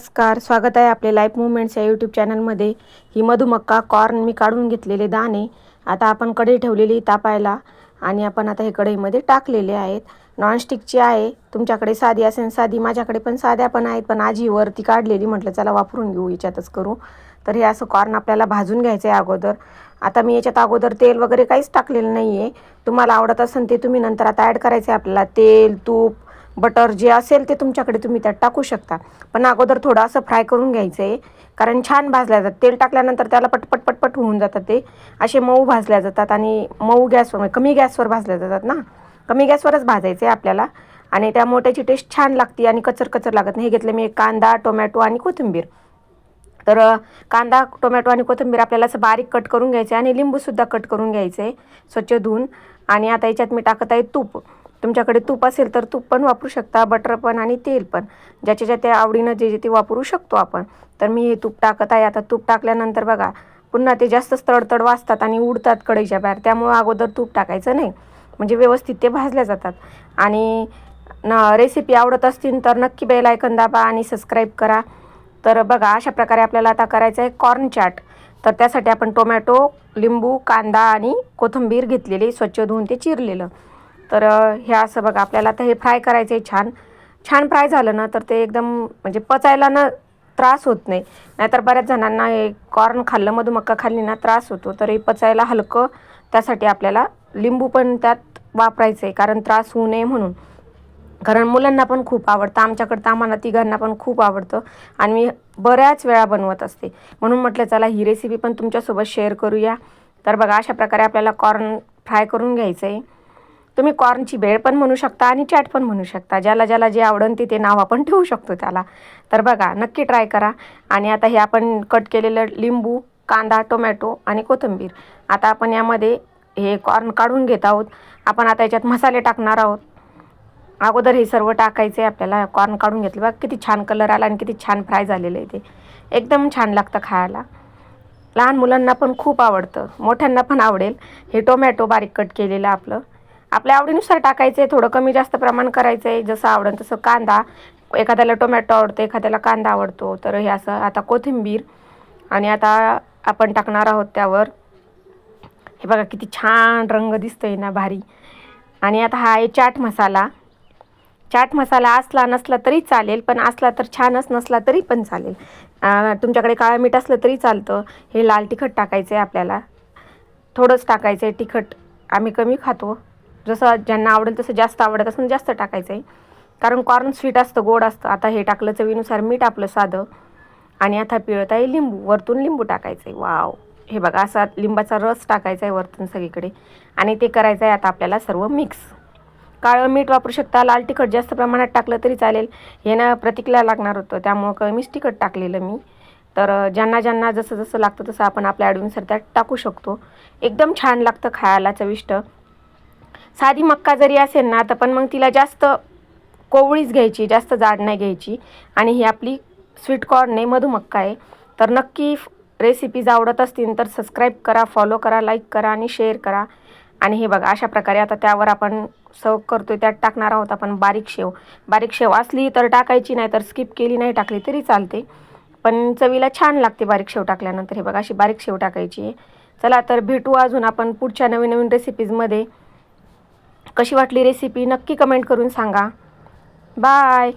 नमस्कार स्वागत आहे आपले लाईफ मुवमेंट्स या यूट्यूब चॅनलमध्ये ही मधुमक्का कॉर्न मी काढून घेतलेले दाणे. आता आपण कढई ठेवलेली तापायला आणि आपण आता हे कढईमध्ये टाकलेले आहेत. नॉनस्टिकची आहे. तुमच्याकडे साधी असेल साधी माझ्याकडे पण साध्या पण आहेत पण आजी वरती काढलेली म्हटलं चला वापरून घेऊ याच्यातच करू. तर हे असं कॉर्न आपल्याला भाजून घ्यायचं आहे अगोदर. आता मी याच्यात अगोदर तेल वगैरे काहीच टाकलेलं नाही आहे तुम्हाला आवडत असेल ते तुम्ही नंतर आता ॲड करायचं आहे आपल्याला. तेल तूप बटर जे असेल ते तुमच्याकडे तुम्ही त्यात टाकू शकता. पण अगोदर थोडं असं फ्राय करून घ्यायचं आहे कारण छान भाजल्या जातात. तेल टाकल्यानंतर त्याला पटपट पटपट होऊन जातात ते. असे मऊ भाजल्या जातात आणि मऊ गॅसवर म्हणजे कमी गॅसवर भाजल्या जातात ना. कमी गॅसवरच भाजायचं आहे आपल्याला. आणि त्यामुळे त्याची टेस्ट छान लागते आणि कचर कचर लागत नाही. हे घेतलं मी कांदा टोमॅटो आणि कोथिंबीर. तर कांदा टोमॅटो आणि कोथिंबीर आपल्याला असं बारीक कट करून घ्यायचं आहे आणि लिंबूसुद्धा कट करून घ्यायचं आहे स्वच्छ धुवून. आणि आता याच्यात मी टाकत आहे तूप. तुमच्याकडे तूप असेल तर तूप पण वापरू शकता बटर पण आणि तेल पण. ज्याच्या ज्या त्या आवडीनं जे जे ते वापरू शकतो आपण. तर मी हे तूप टाकत आहे. आता तूप टाकल्यानंतर बघा पुन्हा ते जास्तच तडतड वाजतात आणि उडतात कढईच्या बाहेर. त्यामुळं अगोदर तूप टाकायचं नाही. म्हणजे व्यवस्थित ते भाजल्या जातात. आणि न रेसिपी आवडत असतील तर नक्की बेल ऐकन दाबा आणि सबस्क्राईब करा. तर बघा अशा प्रकारे आपल्याला आता करायचं आहे कॉर्न चाट तर त्यासाठी आपण टोमॅटो लिंबू कांदा आणि कोथिंबीर घेतलेली स्वच्छ धुवून ते चिरलेलं. तर हे असं बघा आपल्याला आता हे फ्राय करायचं आहे छान. छान फ्राय झालं ना तर ते एकदम म्हणजे पचायला ना त्रास होत नाही. नाहीतर बऱ्याच जणांना हे कॉर्न खाल्लं मधुमक्का खाल्ली ना त्रास होतो. तर हे पचायला हलकं त्यासाठी आपल्याला लिंबू पण त्यात वापरायचं आहे कारण त्रास होऊ नये म्हणून. कारण मुलांना पण खूप आवडतं आमच्याकडं तर आम्हाला तिघांना पण खूप आवडतं. आणि मी बऱ्याच वेळा बनवत असते. म्हणून म्हटलं चला ही रेसिपी पण तुमच्यासोबत शेअर करूया. तर बघा अशा प्रकारे आपल्याला कॉर्न फ्राय करून घ्यायचं आहे तुम्ही कॉर्नची भेळ पण म्हणू शकता आणि चॅट पण म्हणू शकता. ज्याला ज्याला जे आवडन ते ते नाव आपण ठेवू शकतो त्याला. तर बघा नक्की ट्राय करा. आणि आता हे आपण कट केलेलं लिंबू कांदा टोमॅटो आणि कोथिंबीर. आता आपण यामध्ये हे कॉर्न काढून घेत आहोत. आपण आता याच्यात मसाले टाकणार आहोत. अगोदर हे सर्व टाकायचे आपल्याला कॉर्न काढून घेतलं. बघा किती छान कलर आला आणि किती छान फ्राय झालेलं आहे ते. एकदम छान लागतं खायला. लहान मुलांना पण खूप आवडतं. मोठ्यांना पण आवडेल. हे टोमॅटो बारीक कट केलेलं आपलं. आपल्या आवडीनुसार टाकायचं आहे थोडं कमी जास्त प्रमाण करायचं आहे जसं आवडेल तसं कांदा. एखाद्याला टोमॅटो आवडतो एखाद्याला कांदा आवडतो तर हे असं आता कोथिंबीर आणि आता आपण टाकणार आहोत त्यावर. हे बघा किती छान रंग दिसतोय ना भारी. आणि आता हा आहे चाट मसाला. चाट मसाला असला नसला तरी चालेल पण असला तर छानच नसला तरी पण चालेल. तुमच्याकडे काळं मीठ असलं तरी चालतं. हे लाल तिखट टाकायचं आहे आपल्याला. थोडंच टाकायचं आहे तिखट. आम्ही कमी खातो. जसं ज्यांना आवडेल तसं जास्त आवडत असं जास्त टाकायचं आहे कारण कॉर्न स्वीट असतं गोड असतं. आता हे टाकलं चवीनुसार मीठ आपलं साधं. आणि आता पिळत आहे लिंबू वरतून लिंबू टाकायचं आहे वाव हे बघा असा लिंबाचा रस टाकायचा आहे वरतून सगळीकडे. आणि ते करायचं आहे आता आपल्याला सर्व मिक्स काळं मीठ वापरू शकता लाल तिखट जास्त प्रमाणात टाकलं तरी चालेल. हे ना प्रतिकला लागणार होतं त्यामुळं कमीच तिखट टाकलेलं मी. तर ज्यांना ज्यांना जसं जसं लागतं तसं आपण आपल्या आवडीनुसार त्यात टाकू शकतो. एकदम छान लागतं खायला चविष्ट. साधी मक्का जरी असेल ना तर पण मग तिला जास्त कोवळीच घ्यायची जास्त जाड नाही घ्यायची. आणि ही आपली स्वीट कॉर्न आहे मधुमक्का आहे. तर नक्की रेसिपीज आवडत असतील तर सबस्क्राईब करा फॉलो करा लाईक करा आणि शेअर करा. आणि हे बघा अशा प्रकारे आता त्यावर आपण सव करतोय त्यात टाकणार आहोत आपण बारीक शेव. बारीक शेव असली तर टाकायची नाही तर स्किप केली नाही टाकली तरी चालते. पण चवीला छान लागते बारीक शेव टाकल्यानंतर. हे बघा अशी बारीक शेव टाकायची आहे. चला तर भेटू अजून आपण पुढच्या नवीन नवीन रेसिपीजमध्ये कशी वाटली रेसिपी नक्की कमेंट करून सांगा. बाय